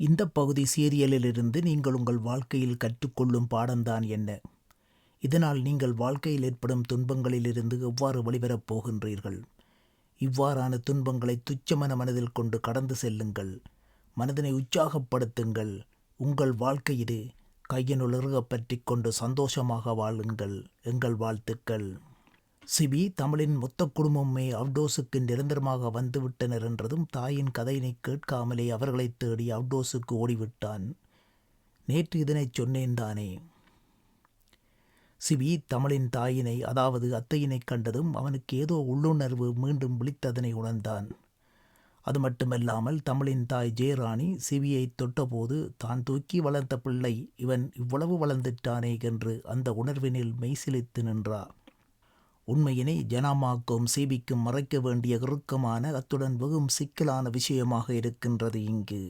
இந்த பகுதி சீரியலிலிருந்து நீங்கள் உங்கள் வாழ்க்கையில் கற்றுக்கொள்ளும் பாடம்தான் என்ன? இதனால் நீங்கள் வாழ்க்கையில் ஏற்படும் துன்பங்களிலிருந்து எவ்வாறு வெளிவரப் போகின்றீர்கள்? இவ்வாறான துன்பங்களை துச்சமன மனதில் கொண்டு கடந்து செல்லுங்கள். மனதினை உற்சாகப்படுத்துங்கள். உங்கள் வாழ்க்கை கையினுள் பற்றி கொண்டு சந்தோஷமாக வாழுங்கள். எங்கள் வாழ்த்துக்கள். சிபி தமிழின் மொத்த குடும்பமே அவ்டோஸுக்கு நிரந்தரமாக வந்துவிட்டனர் என்றதும் தாயின் கதையினை கேட்காமலே அவர்களைத் தேடி அவ்டோஸுக்கு ஓடிவிட்டான். நேற்று இதனைச் சொன்னேன் தானே. சிபி தமிழின் தாயினை அதாவது அத்தையினைக் கண்டதும் அவனுக்கு ஏதோ உள்ளுணர்வு மீண்டும் விழித்ததனை உணர்ந்தான். அது மட்டுமல்லாமல் தமிழின் தாய் ஜெயராணி சிபியை தொட்டபோது தான் தூக்கி வளர்ந்த பிள்ளை இவன் இவ்வளவு வளர்ந்துட்டானே என்று அந்த உணர்வினில் மெய்சிலித்து நின்றார் உண்மையினை ஜனாமாக்கும் சிபிக்கும் மறைக்க வேண்டிய இறுக்கமான அத்துடன் வெகும் சிக்கலான விஷயமாக இருக்கின்றது இங்கு.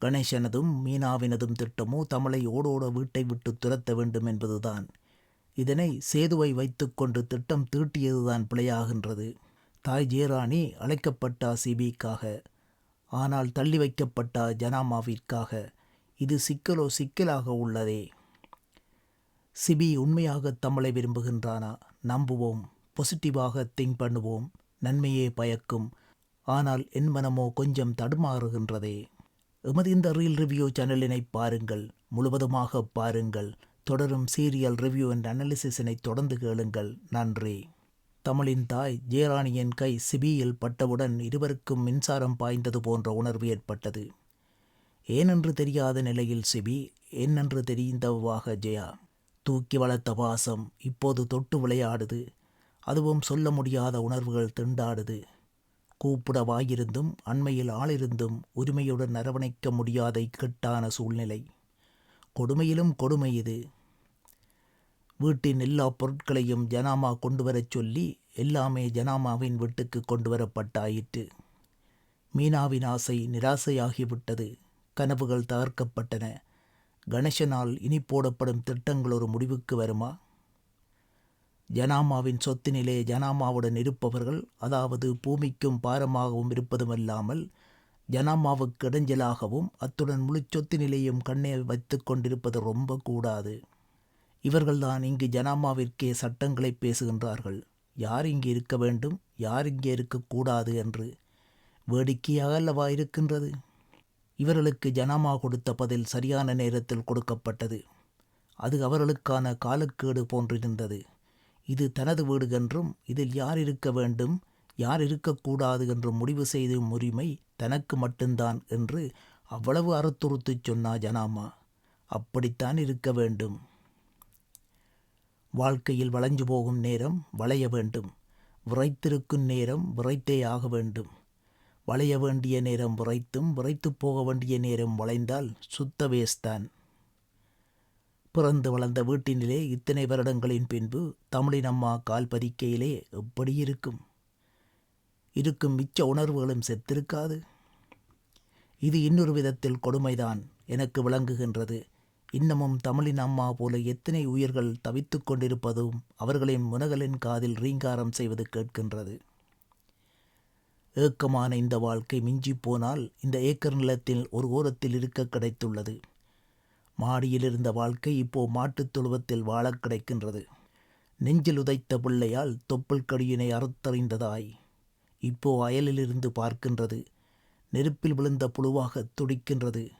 கணேசனதும் மீனாவினதும் திட்டமோ தமிழை ஓடோட வீட்டை விட்டு துரத்த வேண்டும் என்பதுதான். இதனை சேதுவை வைத்துக்கொண்டு திட்டம் தீட்டியதுதான் பிழையாகின்றது. தாய் ஜெயராணி அழைக்கப்பட்ட சிபிக்காக ஆனால் தள்ளி வைக்கப்பட்ட ஜனாமாவிற்காக. இது சிக்கலோ சிக்கலாக உள்ளதே. சிபி உண்மையாக தமிழை விரும்புகின்றானா? நம்புவோம். பாசிட்டிவாக திங்க் பண்ணுவோம். நன்மையே பயக்கும். ஆனால் என் மனமோ கொஞ்சம் தடுமாறுகின்றதே. எமது இந்த ரீல் ரிவ்யூ சேனலினை பாருங்கள். முழுவதுமாக பாருங்கள். தொடரும் சீரியல் ரிவ்யூ அண்ட் அனாலிசிஸினை தொடர்ந்து கேளுங்கள். நன்றி. தமிழின் தாய் ஜெயராணியின் கை சிபியில் பட்டவுடன் இருவருக்கும் மின்சாரம் பாய்ந்தது போன்ற உணர்வு ஏற்பட்டது. ஏனென்று தெரியாத நிலையில் சிபி என்னென்று தெரிந்தவாக ஜெயா. தூக்கி வளர்த்த பாசம் இப்போது தொட்டு விளையாடுது. அதுவும் சொல்ல முடியாத உணர்வுகள் திண்டாடுது. கூப்பிட வாயிருந்தும் அண்மையில் ஆளிருந்தும் உரிமையுடன் அரவணைக்க முடியாத இக்கட்டான சூழ்நிலை. கொடுமையிலும் கொடுமை இது. வீட்டின் எல்லா பொருட்களையும் ஜனாமா கொண்டு வரச் சொல்லி எல்லாமே ஜனாமாவின் வீட்டுக்கு கொண்டு வரப்பட்டாயிற்று மீனாவின் ஆசை நிராசையாகிவிட்டது. கனவுகள் தகர்க்கப்பட்டன. கணேசனால் இனி போடப்படும் திட்டங்கள் ஒரு முடிவுக்கு வருமா? ஜனாமாவின் சொத்தினிலே ஜனாமாவுடன் இருப்பவர்கள் அதாவது பூமிக்கும் பாரமாகவும் இருப்பதுமல்லாமல் ஜனாமாவுக்கு இடைஞ்சலாகவும் அத்துடன் முழு சொத்தினிலேயும் கண்ணை வைத்து கொண்டிருப்பது ரொம்ப கூடாது. இவர்கள்தான் இங்கு ஜனாமாவிற்கே சட்டங்களை பேசுகின்றார்கள். யார் இங்கே இருக்க வேண்டும் யார் இங்கே இருக்கக்கூடாது என்று வேடிக்கையாக அல்லவா இருக்கின்றது? இவர்களுக்கு ஜனாமா கொடுத்த பதில் சரியான நேரத்தில் கொடுக்கப்பட்டது. அது அவர்களுக்கான காலக்கேடு போன்றிருந்தது. இது தனது வீடு என்றும் இதில் யார் இருக்க வேண்டும் யார் இருக்கக்கூடாது என்று முடிவு செய்தும் உரிமை தனக்கு மட்டும்தான் என்று அவ்வளவு அறுத்துறுத்துச் சொன்னா ஜனாமா. அப்படித்தான் இருக்க வேண்டும். வாழ்க்கையில் வளைஞ்சு போகும் நேரம் வளைய வேண்டும். விரைத்திருக்கும் நேரம் விரைத்தே ஆக வேண்டும். வளைய வேண்டிய நேரம் விரைத்தும் விரைத்து போக வேண்டிய நேரம் வளைந்தால் சுத்த வேஸ்தான். பிறந்து வளர்ந்த வீட்டினிலே இத்தனை வருடங்களின் பின்பு தமிழின் அம்மா கால் பதிக்கையிலே எப்படி இருக்கும்? இருக்கும் மிச்ச உணர்வுகளும் செத்திருக்காது. இது இன்னொரு விதத்தில் கொடுமைதான் எனக்கு விளங்குகின்றது. இன்னமும் தமிழின் அம்மா போல எத்தனை உயிர்கள் தவித்து கொண்டிருப்பதும் அவர்களின் முனகலின் காதில் ரீங்காரம் செய்வது கேட்கின்றது. ஏக்கமான இந்த வாழ்க்கை மிஞ்சி போனால் இந்த ஏக்கர் நிலத்தில் ஒரு ஓரத்தில் இருக்க கிடைத்துள்ளது. மாடியில் இருந்த வாழ்க்கை இப்போ மாட்டுத் தொழுவத்தில் வாழக் கிடைக்கின்றது. நெஞ்சில் உதைத்த பிள்ளையால் தொப்புள் கடியினை அறுத்தறிந்ததாய். இப்போ அயலிலிருந்து பார்க்கின்றது. நெருப்பில் விழுந்த புழுவாக துடிக்கின்றது.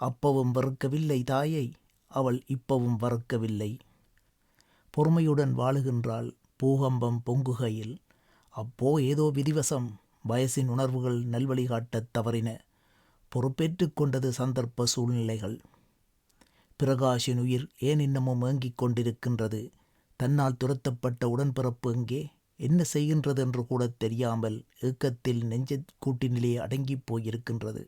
அப்பவும் வறுக்கவில்லை தாயை அவள் இப்பவும் வறுக்கவில்லை. பொறுமையுடன் வாழுகின்றாள் பூகம்பம் பொங்குகையில். அப்போ ஏதோ விதிவசம். வயசின் உணர்வுகள் நல்வழிகாட்டத் தவறின. பொறுப்பேற்று கொண்டது சந்தர்ப்ப சூழ்நிலைகள். பிரகாஷின் உயிர் ஏன் இன்னமும் ஏங்கிக் கொண்டிருக்கின்றது? தன்னால் துரத்தப்பட்ட உடன்பிறப்பு எங்கே? என்ன செய்கின்றது என்று கூட தெரியாமல் ஏக்கத்தில் நெஞ்ச கூட்டினிலே அடங்கிப் போயிருக்கின்றது.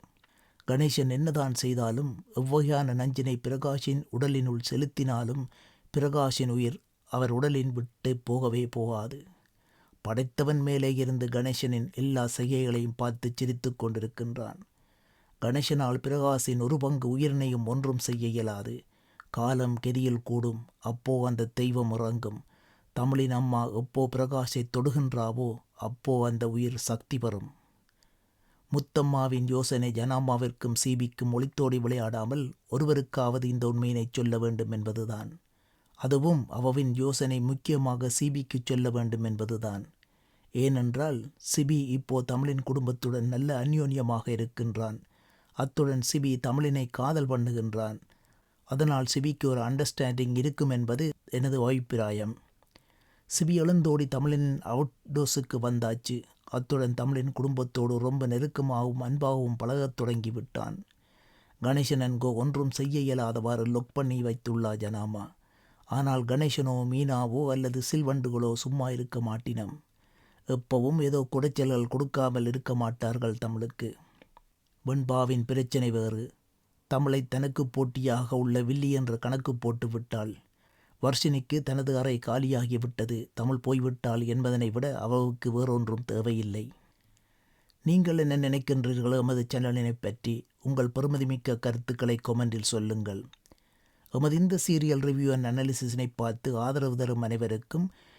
கணேசன் என்னதான் செய்தாலும் எவ்வகையான நஞ்சினை பிரகாஷின் உடலினுள் செலுத்தினாலும் பிரகாஷின் உயிர் அவர் உடலின் விட்டு போகவே போகாது. படைத்தவன் மேலே இருந்து கணேசனின் எல்லா செய்கைகளையும் பார்த்து சிரித்து கொண்டிருக்கின்றான். கணேசனால் பிரகாஷின் ஒரு பங்கு உயிரினையும் ஒன்றும் செய்ய இயலாது. காலம் கெதியில் கூடும். அப்போ அந்த தெய்வம் உறங்கும். தமிழின் அம்மா எப்போ பிரகாஷை தொடுகின்றாவோ அப்போ அந்த உயிர் சக்தி பெறும். முத்தம்மாவின் யோசனை ஜனாம்மாவிற்கும் சிபிக்கும் ஒளித்தோடி விளையாடாமல் ஒருவருக்காவது இந்த உண்மையினைச் சொல்ல வேண்டும் என்பதுதான். அதுவும் அவவின் யோசனை முக்கியமாக சீபிக்கு சொல்ல வேண்டும் என்பதுதான். ஏனென்றால் சிபி இப்போ தமிழின் குடும்பத்துடன் நல்ல அந்யோன்யமாக இருக்கின்றான். அத்துடன் சிபி தமிழினை காதல் பண்ணுகின்றான். அதனால் சிபிக்கு ஒரு அண்டர்ஸ்டாண்டிங் இருக்கும் என்பது எனது அபிப்பிராயம். சிபி எழுந்தோடி தமிழின் அவுட்டோஸுக்கு வந்தாச்சு. அத்துடன் தமிழின் குடும்பத்தோடு ரொம்ப நெருக்கமாகவும் அன்பாகவும் பழகத் தொடங்கிவிட்டான். கணேசன் என்கோ ஒன்றும் செய்ய இயலாதவாறு லொக் பண்ணி வைத்துள்ளா ஜனாமா. ஆனால் கணேசனோ மீனாவோ அல்லது சில்வண்டுகளோ சும்மா இருக்க மாட்டினம். எப்பவும் ஏதோ குடைச்சல்கள் கொடுக்காமல் இருக்க மாட்டார்கள் தமிழுக்கு. வெண்பாவின் பிரச்சனை வேறு. தமிழை தனக்கு போட்டியாக உள்ள வில்லி என்ற கணக்கு போட்டு விட்டாள். வர்ஷினிக்கு தனது அறை காலியாகிவிட்டது தமிழ் போய்விட்டாள் என்பதனை விட அவளுக்கு வேறொன்றும் தேவையில்லை. நீங்கள் என்ன நினைக்கின்றீர்களோ எமது சேனலினை பற்றி உங்கள் பெருமதிமிக்க கருத்துக்களை கொமெண்டில் சொல்லுங்கள். எமது இந்த சீரியல் ரிவ்யூ அண்ட் அனாலிசிஸினை பார்த்து ஆதரவு தரும் அனைவருக்கும்